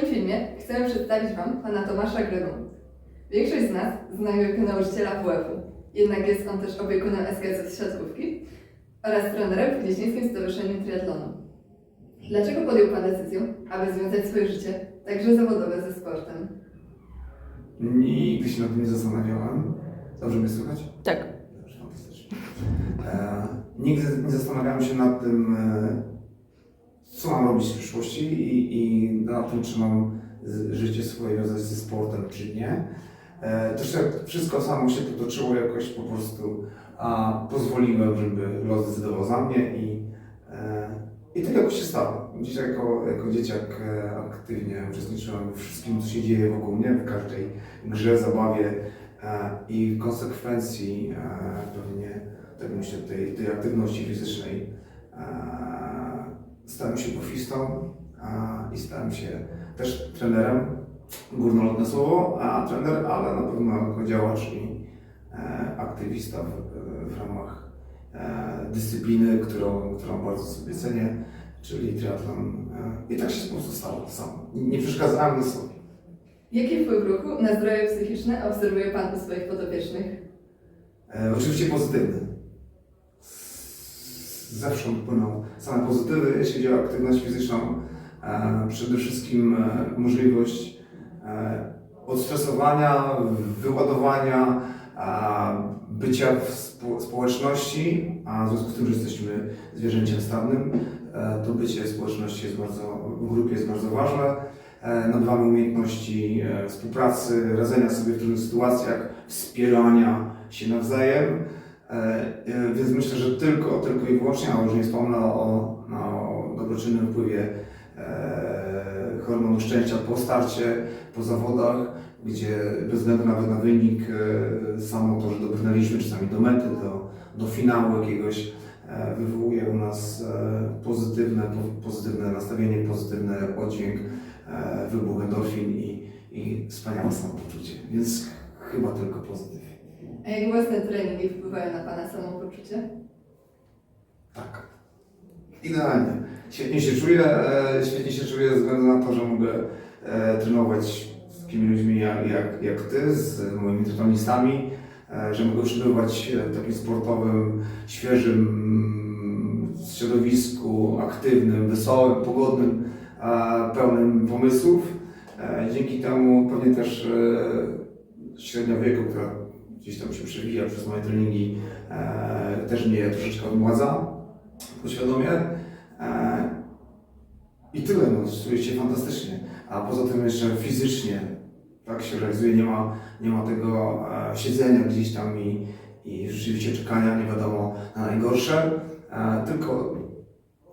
tym filmie chcemy przedstawić Wam pana Tomasza Grybą. Większość z nas zna go jako nauczyciela WF-u, jednak jest on też opiekunem SKS z siatkówki oraz trenerem w Gdzieśnickim Stowarzyszeniu Triatlonu. Dlaczego podjął Pan decyzję, aby związać swoje życie, także zawodowe, ze sportem? Nigdy się nad tym nie zastanawiałem. Dobrze mnie słychać? Tak. Dobrze, fantastycznie. E, nigdy nie zastanawiałem się nad tym, e, co mam robić w przyszłości i, i nad tym, czy mam życie swoje wiązać ze sportem, czy nie. E, też jak wszystko samo się potoczyło jakoś po prostu, a pozwoliłem, żeby los decydował za mnie i, e, i tak jakoś się stało. Dzisiaj jako, jako dzieciak e, aktywnie uczestniczyłem we wszystkim, co się dzieje wokół mnie, w każdej grze, zabawie e, i konsekwencji pewnie, tak myślę, tej, tej aktywności fizycznej stałem się profistą e, i stałem się też trenerem. Górnolotne słowo, a trener, ale na pewno jako działacz i e, aktywista w, w ramach e, dyscypliny, którą, którą bardzo sobie cenię, czyli triatlon. E, I tak się po prostu stało sam. Nie przeszkadzałem sobie. Jaki wpływ ruchu na zdrowie psychiczne obserwuje Pan u swoich podopiecznych? E, oczywiście pozytywny. Zewsząd płyną same pozytywy, jeśli chodzi o aktywność fizyczną. E, przede wszystkim e, możliwość e, odstresowania, wyładowania, bycia w spo, społeczności, a w związku z tym, że jesteśmy zwierzęciem stadnym, e, to bycie w społeczności jest bardzo, w grupie jest bardzo ważne. Nabywamy umiejętności współpracy, radzenia sobie w trudnych sytuacjach, wspierania się nawzajem. E, e, Więc myślę, że tylko, tylko i wyłącznie, a już nie wspomnę o, o dobroczynnym wpływie e, hormonu szczęścia po starcie, po zawodach, gdzie bez względu nawet na wynik, samo to, że dobrnęliśmy czasami do mety, do, do finału jakiegoś, wywołuje u nas pozytywne, po- pozytywne nastawienie, pozytywny oddźwięk, wybuch endorfin i, i wspaniałe samopoczucie. Więc chyba tylko pozytyw. A jak własne treningi wpływają na Pana samopoczucie? Tak. Idealnie. Świetnie się czuję, e, świetnie się czuję ze względu na to, że mogę e, trenować z takimi ludźmi jak, jak, jak Ty, z moimi triatlonistami, e, że mogę przebywać w takim sportowym, świeżym mm, środowisku, aktywnym, wesołym, pogodnym, e, pełnym pomysłów. E, dzięki temu pewnie też e, średnia wieku, która gdzieś tam się przewija przez moje treningi, e, też mnie troszeczkę odmładza podświadomie. E, I tyle, no, czuję się fantastycznie. A poza tym jeszcze fizycznie tak się realizuje, nie ma, nie ma tego e, siedzenia gdzieś tam i, i rzeczywiście czekania nie wiadomo na najgorsze, e, tylko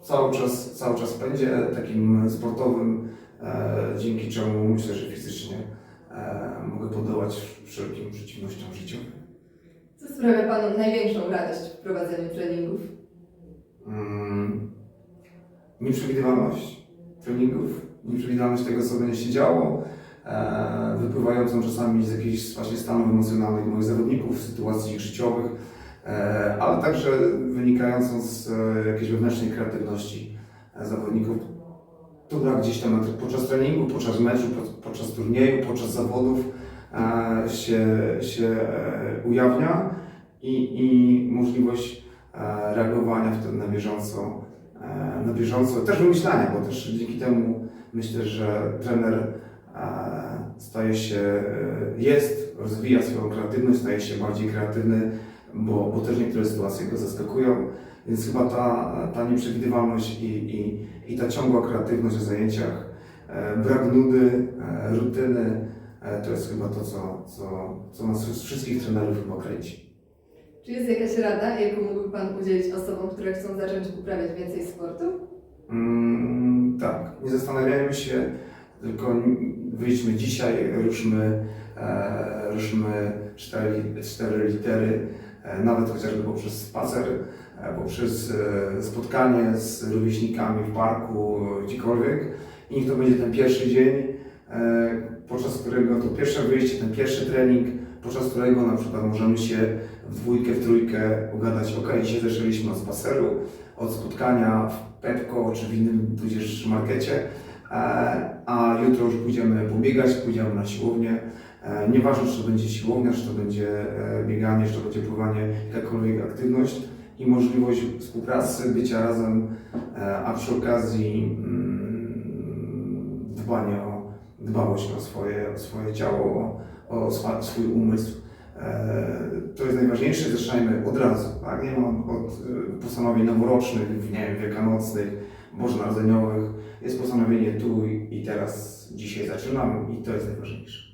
cały czas, cały czas będzie takim sportowym, e, dzięki czemu myślę, że fizycznie e, mogę podołać wszelkim przeciwnościom życiowym. Co sprawia Panu największą radość w prowadzeniu treningów? Mm, nieprzewidywalność treningów, nieprzewidywalność tego, co będzie się działo, e, wypływającą czasami z jakichś właśnie stanów emocjonalnych moich zawodników, sytuacji życiowych, e, ale także wynikającą z e, jakiejś wewnętrznej kreatywności e, zawodników, która gdzieś tam podczas treningu, podczas meczu, pod- podczas turnieju, podczas zawodów e, się, się e, ujawnia i, i możliwość e, reagowania wtedy na bieżąco, na bieżąco, też wymyślania, bo też dzięki temu myślę, że trener staje się, jest, rozwija swoją kreatywność, staje się bardziej kreatywny, bo, bo też niektóre sytuacje go zaskakują, więc chyba ta, ta nieprzewidywalność i, i, i ta ciągła kreatywność w zajęciach, e, brak nudy, e, rutyny, e, to jest chyba to, co, co, co nas wszystkich trenerów chyba kręci. Czy jest jakaś rada, jaką mógłby Pan udzielić osobom, które chcą zacząć uprawiać więcej sportu? Mm, tak, nie zastanawiajmy się, tylko wyjdźmy dzisiaj, ruszmy, e, ruszmy cztery, cztery litery, nawet chociażby poprzez spacer, e, poprzez e, spotkanie z rówieśnikami w parku, gdziekolwiek. I niech to będzie ten pierwszy dzień, e, podczas którego to pierwsze wyjście, ten pierwszy trening, podczas którego na przykład możemy się w dwójkę, w trójkę ugadać, ok, dzisiaj zaczęliśmy od spaceru, od spotkania w Pepko czy w innym tudzież markecie, a jutro już pójdziemy pobiegać, pójdziemy na siłownię. E, Nieważne, czy to będzie siłownia, czy to będzie e, bieganie, czy to będzie pływanie, jakakolwiek aktywność i możliwość współpracy, bycia razem, e, a przy okazji mm, dbanie o dbałość o swoje, o swoje ciało, o, swój umysł. To jest najważniejsze, zaczynajmy od razu, tak? Nie ma od postanowień noworocznych, nie wiem, wielkanocnych, bożonarodzeniowych. Jest postanowienie tu i teraz, dzisiaj zaczynam i to jest najważniejsze.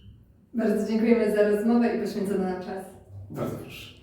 Bardzo dziękujemy za rozmowę i poświęcony nam czas. Bardzo proszę.